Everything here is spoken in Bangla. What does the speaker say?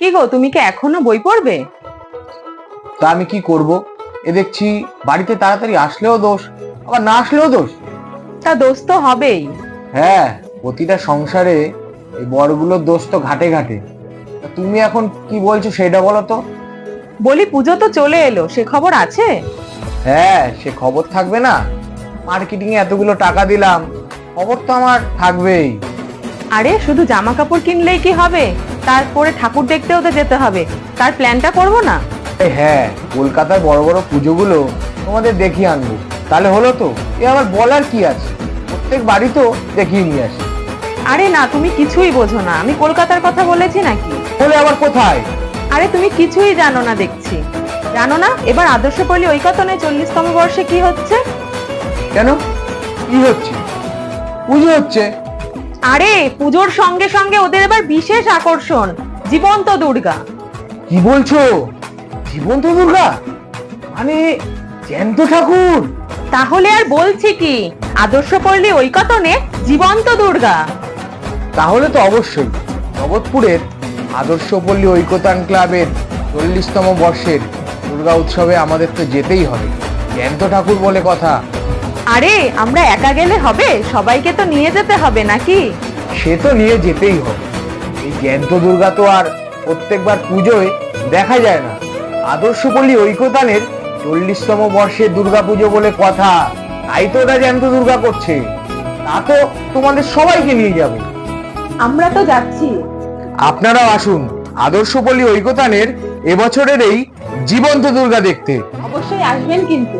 কি গো তুমি কি এখনও বই পড়বে? তা আমি কি করব? এ দেখছি বাড়িতে তাড়াতাড়ি আসলেও দোষ আবার না আসলেও দোষ। তা দোষ তো হবেই। হ্যাঁ প্রতিটা সংসারে এই বড়গুলোর দোষ তো ঘাটে ঘাটে। তা তুমি এখন কি বলছো সেটা বলো তো। বলি পুজো তো চলে এলো সে খবর আছে? হ্যাঁ সে খবর থাকবে না। মার্কেটিং এ এতগুলো টাকা দিলাম খবর তো আমার থাকবেই। আরে শুধু জামা কাপড় কিনলেই কি হবে? তারপরে ঠাকুর দেখতেও তো যেতে হবে। তার প্ল্যানটা করব না? হ্যাঁ কলকাতায় বড় বড় পুজোগুলো তোমাদের দেখিয়ে আনব। তাহলে হলো তো এ আবার বলার কি আছে? প্রত্যেক বাড়ি তো দেখিয়ে নিয়ে আসি। আরে না তুমি কিছুই বোঝো না। আমি কলকাতার কথা বলেছি নাকি? বলে আবার কোথায়? আরে তুমি কিছুই জানো না দেখছি। জানো না? এবার আদর্শপল্লী ঐকতনে চল্লিশতম বর্ষে কি হচ্ছে? কেন? কি হচ্ছে? পুজো হচ্ছে? আরে পুজোর সঙ্গে সঙ্গে ওদের এবার বিশেষ আকর্ষণ জীবন্ত দুর্গা। কি বলছো? জীবন্ত দুর্গা? মানে জ্যান্ত ঠাকুর? তাহলে আর বলছি কি আদর্শপল্লী ঐকতনে জীবন্ত দুর্গা। তাহলে তো অবশ্যই জগৎপুরের আদর্শ আদর্শপল্লী ঐকতান ক্লাবের চল্লিশতম বর্ষের দুর্গা উৎসবে আমাদের তো যেতেই হবে। জ্যান্ত ঠাকুর বলে কথা। আরে আমরা একা গেলে হবে? সবাইকে তো নিয়ে যেতে হবে নাকি? সে তো নিয়ে যেতেই হবে। এই জ্যান্ত দুর্গা তো আর প্রত্যেকবার পুজোয় দেখা যায় না। আদর্শপল্লী ঐকতানের চল্লিশতম বর্ষের দুর্গা পুজো বলে কথা। তাই তো ওরা জ্যান্ত দুর্গা করছে। তা তো তোমাদের সবাইকে নিয়ে যাবে। আমরা তো যাচ্ছি। আপনারাও আসুন আদর্শপল্লী ঐকতানের এবছরের এই জীবন্ত দুর্গা দেখতে। অবশ্যই আসবেন কিন্তু।